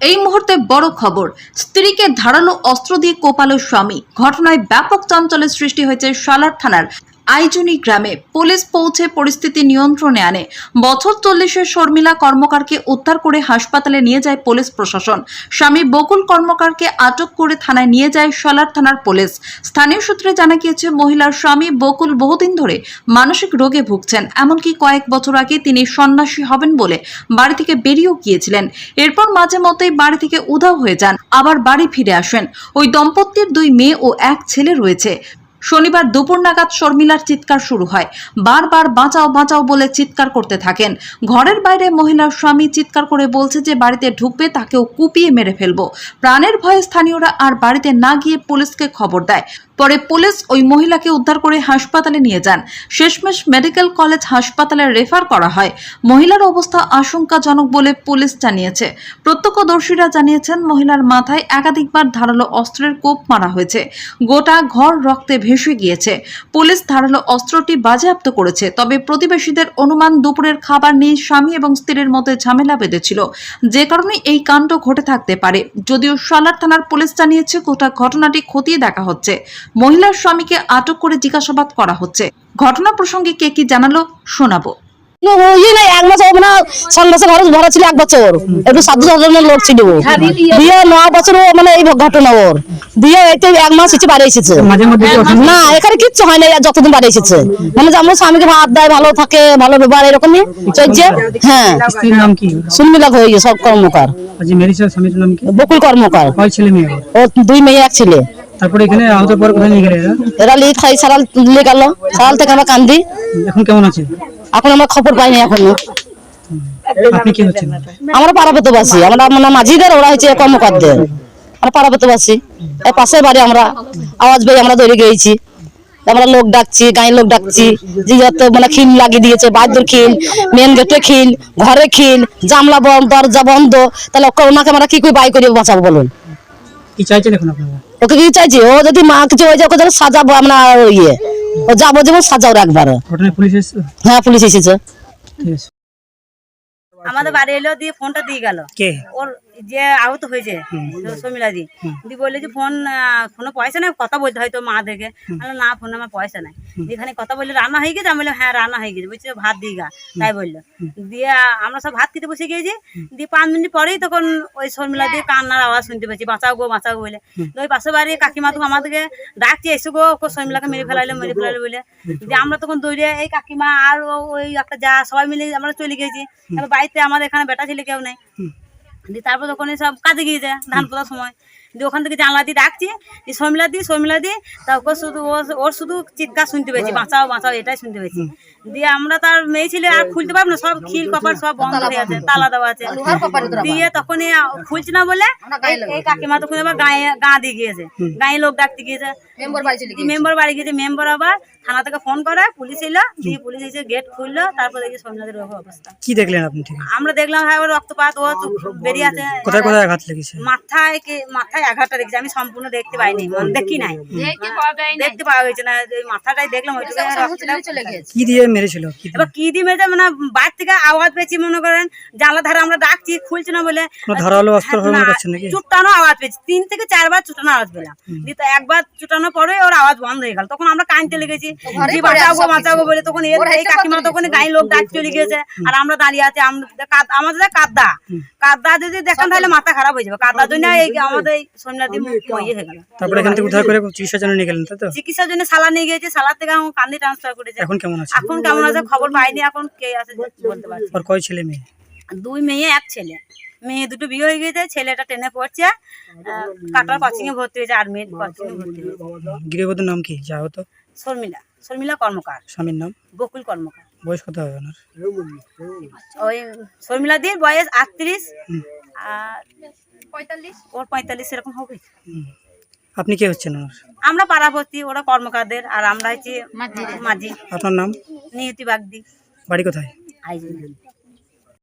এই মুহূর্তে বড় খবর, স্ত্রীকে ধারালো অস্ত্র দিয়ে কোপালো স্বামী। ঘটনায় ব্যাপক চঞ্চলের সৃষ্টি হয়েছে সালার থানার আইজুনি গ্রামে পুলিশ পৌঁছে পরিস্থিতি নিয়ন্ত্রণে আনে। বছর চল্লিশের শর্মিলা কর্মকারকে উদ্ধার করে হাসপাতালে নিয়ে যায় পুলিশ প্রশাসন। স্বামী বকুল কর্মকারকে আটক করে থানায় নিয়ে যায় সালার থানার পুলিশ। স্থানীয় সূত্রে জানা গিয়েছে, মহিলার স্বামী বকুল বহুদিন ধরে মানসিক রোগে ভুগছেন। এমনকি কয়েক বছর আগে তিনি সন্ন্যাসী হবেন বলে বাড়ি থেকে বেরিয়েও গিয়েছিলেন। এরপর মাঝে মধ্যেই বাড়ি থেকে উধাও হয়ে যান, আবার বাড়ি ফিরে আসেন। ওই দম্পতির দুই মেয়ে ও এক ছেলে রয়েছে। শনিবার দুপুর নাগাদ শর্মিলার চিৎকার শুরু হয়। বারবার বাঁচাও বাঁচাও বলে চিৎকার করতে থাকেন। ঘরের বাইরে মহিলার স্বামী চিৎকার করে বলছে যে বাড়িতে ঢুকবে, তাকেও কুপিয়ে মেরে ফেলব। প্রাণের ভয়ে স্থানীয়রা আর বাড়িতে না গিয়ে পুলিশকে খবর দেয়। পরে পুলিশ ওই মহিলাকে উদ্ধার করে হাসপাতালে নিয়ে যান। শেষমেশ মেডিকেল কলেজ হাসপাতালে রেফার করা হয়। মহিলার অবস্থা আশঙ্কাজনক বলে পুলিশ জানিয়েছে। প্রত্যক্ষদর্শীরা জানিয়েছেন, মহিলার মাথায় একাধিকবার ধারালো অস্ত্রের কোপ মারা হয়েছে। গোটা ঘর রক্তে ভেসে গিয়েছে। পুলিশ ধারালো অস্ত্রটি বাজেয়াপ্ত করেছে, তবে প্রতিবেশীদের অনুমান দুপুরের খাবার নিয়ে স্বামী এবং স্ত্রীর মধ্যে ঝামেলা বেঁধেছিল। যে কারণে এই কাণ্ড ঘটে থাকতে পারে। যদিও সালার থানার পুলিশ জানিয়েছে, গোটা ঘটনাটি খতিয়ে দেখা হচ্ছে। মহিলার স্বামীকে আটক করে জিজ্ঞাসাবাদ করা হচ্ছে। ঘটনা প্রসঙ্গে কে কি জানালো শোনাবো। এক বছর মানে সন্ন্যাসে ঘরে ভরা ছিল এক বছর। একটু সাধু সাধনের লোক ছিল ও। দিয়ে ন বছর মানে এই ঘটনা ওর। দিয়ে এক মাস বাড়ি এসেছে। না এখানে কিচ্ছু হয় না যতদিন বাড়ি এসেছে। মানে স্বামীকে ভাত দেয় ভালো থাকে ভালো ব্যবহার এরকমই চলছে। হ্যাঁ। শুনমিলা হয়ে গেছে সব কর্মকার। বকুল কর্মকার। দুই মেয়ে এক ছেলে। তারপরে এখানে আহত পর কোথায় নিয়ে গেলে এরা? লিট খাই সারাল লিয়ে গেল। সারাল থেকে আমরা কান্দি। এখন কেমন আছে? এখন আমরা খবর পাইনি এখনও। আপনি কি হচ্ছেন? আমরা পাড়াপতবাসী আমরা মানে মাঝিদের ওরা হচ্ছে কর্মকারদের আমরা পাড়াপতবাসী এই পাশের বাড়ি আমরা। আওয়াজ পেয়ে আমরা দৌড়ে গিয়েছি। আমরা লোক ডাকছি গাঁয়ের লোক ডাকছি। যে যত মানে খিল লাগিয়ে দিয়েছে বাদ্যর খিল মেন গেটে খিল ঘরে খিল জামলা বন্ধ দরজা বন্ধ। তাহলে ওনাকে আমরা কি করে বাই করে বাঁচাবো বলুন? কি চাইছেন এখন আপনারা? ওকে কি চাইছি? ও যদি মা কিছু হয়ে যায় ওকে যেন সাজাবো আমরা ইয়ে ও যাব যেমন সাজাও একবার হ্যাঁ পুলিশ এসেছে। আমাদের বাড়ি এলো দিয়ে ফোনটা দিয়ে গেল। কে? ওর যে আহত হয়েছে শর্মিলা দি দিয়ে বললে যে ফোন ফোনে পয়সা নাই কথা বলতে হয়তো মা দেখে না ফোনে আমার পয়সা নাই। এখানে কথা বললে রান্না হয়ে গেছে? আমি বললাম হ্যাঁ রান্না হয়ে গেছে। বলছে ভাত দিয়ে গা। তাই বলল। দিয়ে আমরা সব ভাত খেতে বসে গিয়েছি। দিয়ে পাঁচ মিনিট পরেই তখন ওই শর্মিলা দিয়ে কান্নার আওয়াজ শুনতে পেয়েছি। বাঁচাও গো বাঁচাও গো বলে। ওই পাশে বাড়ি কাকিমা তো আমাদেরকে ডাকছে এসে গো ওকে শর্মিলাকে মেরে ফেলাইলো মেরে ফেলাইলো বলে। দিয়ে আমরা তখন দৌড়ে এই কাকিমা আর ওই একটা যা সবাই মিলে আমরা চলে গেছি তারপর বাড়িতে আমাদের এখানে বেটা ছেলে কেউ নেই। দিয়ে তারপর তখন সব কাজে যায় ধান পোতার সময়। দিয়ে ওখান থেকে জানলা দিয়ে ডাকছি যে শর্মিলা দি শর্মিলা দি তারপর শুধু ওর শুধু চিৎকার শুনতে পেয়েছি বাঁচাও বাঁচাও এটাই শুনতে পেয়েছি। দিয়ে আমরা তার মেয়ে ছেলে আর খুলতে পারব না সব খিল কপার সব বন্ধ হয়ে আছে তালা দেওয়া আছে। দিয়ে তখনই খুলছি না বলে এই- কাকিমা তখন আবার গায়ে গা দিয়ে গিয়েছে। গায়ে লোক ডাকতে গিয়েছে। মেম্বার বাড়ি গিয়েছে। মেম্বার আবার থানা থেকে ফোন করে পুলিশ এলো দিয়ে পুলিশ এসে গেট খুললো তারপর দেখি শর্মিলাদের অবস্থা। কি দেখলেন আপনি আমরা দেখলাম হ্যাঁ রক্তপাত ও তো বেরিয়ে আছে কোথায় কোথায় আঘাত লেগেছে? মাথায় মাথায় আঘাতটা দেখছি আমি সম্পূর্ণ দেখতে পাইনি মানে দেখি নাই। দেখতে পাওয়া গেছে না মাথাটাই দেখলাম কি দিয়ে মেরেছিল এবার কি দিয়ে মেয়েছে মানে বাইর থেকে আওয়াজ পেয়েছি মনে করেন জানলা ধারে আমরা ডাকছি খুলছে না বলে। ধারালো অস্ত্র হ্যাঁ, চুটানো আওয়াজ পেয়েছি তিন থেকে চারবার চুটানো আওয়াজ পেলাম। একবার চুটানোর পরে ওর আওয়াজ বন্ধ হয়ে গেল। তখন আমরা কানতে লেগেছি যে বাঁচাবো বাঁচাবো বলে তখন এর এই কাকিমা তখন গায়ে লোক ডাক চলে গিয়েছে আর আমরা দাঁড়িয়ে আছি আমাদের কাদা। কাদা যদি দেখান তাহলে মাথা খারাপ হয়ে যাবে। কাদার জন্য এই আমাদের সোমনাথী ইয়ে হয়ে গেল তারপরে এখান থেকে উদ্ধার করে চিকিৎসার জন্য নিয়ে গেলেন তাই তো? চিকিৎসার জন্য সালা নিয়ে গিয়েছে সালার থেকে এখন কান্দি ট্রান্সফার করেছে। এখন কেমন আছে? এখন কেমন আছে খবর পাইনি এখন কে আছে বলতে পারছি। আর কয় ছেলে মেয়ে? দুই মেয়ে এক ছেলে। মেয়ে দুটো বিয়ে হয়ে গেছে ছেলেটা টেনে পড়ছে কাটার কোচিং এ ভর্তি হয়েছে আর মেয়ে কোচিং এ ভর্তি হয়েছে। গৃহবধূর নাম কি? যা হতো শর্মিলা শর্মিলা কর্মকার। স্বামীর নাম? বকুল কর্মকার। বয়স কত হবে ওনার? ওই শর্মিলা দির বয়স আটত্রিশ। আর ওর পঁয়তাল্লিশ এরকম হবে। আপনি কে হচ্ছেন আমরা পাড়াপতি ওরা কর্মকারদের আর আমরা হচ্ছে মাঝি। আপনার নাম? নিয়তি বাগদি। বাড়ি কোথায়? আইজুল।